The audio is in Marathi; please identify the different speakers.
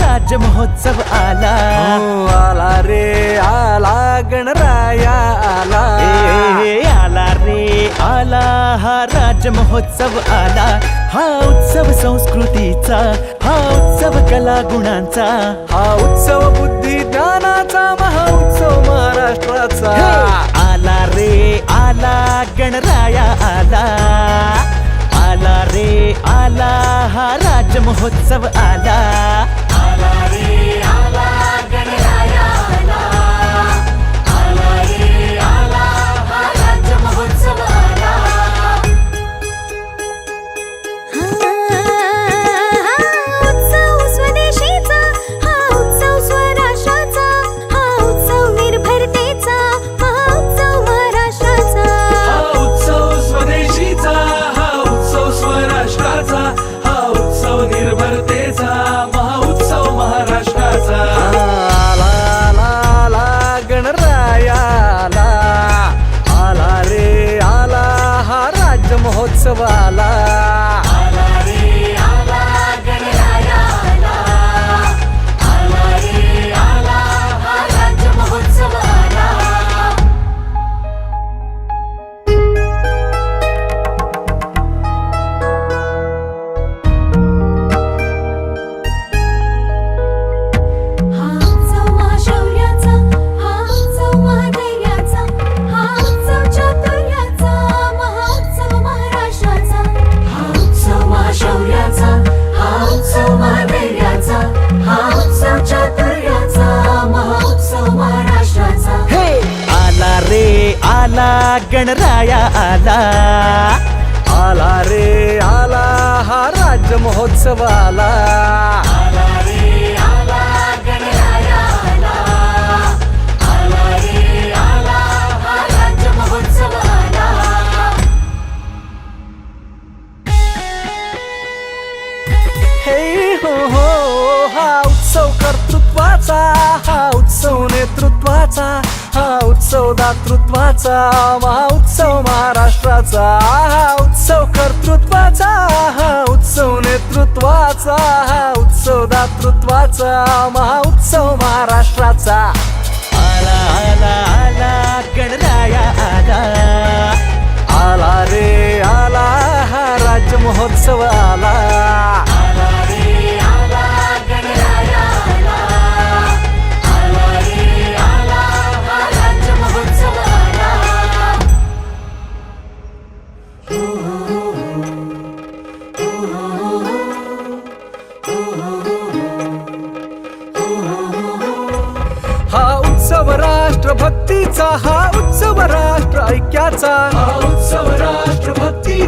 Speaker 1: राज्य महोत्सव आला.
Speaker 2: हो, आला रे आला गणराया आला.
Speaker 1: ए, आला रे आला हा राज्य महोत्सव आला. हा उत्सव संस्कृतीचा हा उत्सव कला गुणांचा.
Speaker 2: हा उत्सव बुद्धी ज्ञानाचा महाउत्सव महाराष्ट्राचा.
Speaker 1: आला रे आला गणराया हा राज महोत्सव आला.
Speaker 2: आला गणराया आला. आला रे आला हा राज्य महोत्सव आला
Speaker 3: हे हो हो हा उत्सव
Speaker 2: कर्तृत्वाचा हा उत्सव नेतृत्वाचा. उत्सव दातृत्वाचा हा उत्सव महाराष्ट्राचा हा उत्सव कर्तृत्वाचा हा उत्सव नेतृत्वाचा हा उत्सव दातृत्वाचा महाउत्सव महाराष्ट्राचा.
Speaker 1: आला आला आला गणराया आला.
Speaker 2: हा उत्सव राष्ट्रभक्तीचा हा उत्सव राष्ट्र ऐक्याचा.
Speaker 4: हा उत्सव राष्ट्र
Speaker 3: भक्ती